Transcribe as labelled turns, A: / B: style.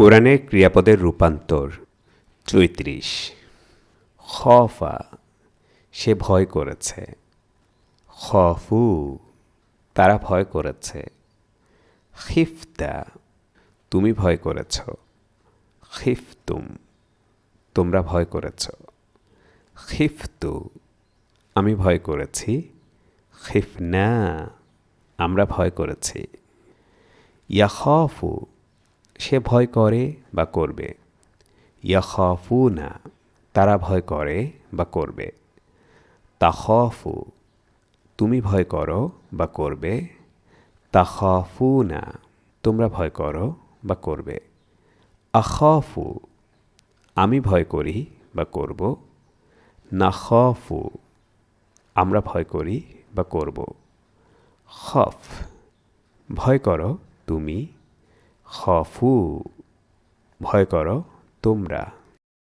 A: কোরআনের ক্রিয়াপদের রূপান্তর, চৈত্রিশ। খফা, সে ভয় করেছে। খফু, তারা ভয় করেছে। খিফতা, তুমি ভয় করেছ। খিফতুম, তোমরা ভয় করেছ। খিফতু, আমি ভয় করেছি। খিফনা, আমরা ভয় করেছি। ইয়া ইয়াখফু সে ভয় করে বা করবে। ইয়াখফু না তারা ভয় করে বা করবে। তাখফু, তুমি ভয় করো বা করবে। তাখফু না তোমরা ভয় করো বা করবে। আখফু, আমি ভয় করি বা করব। না নাখফু, আমরা ভয় করি বা করব। খফ, ভয় করো তুমি খফু ভয় করো তোমরা।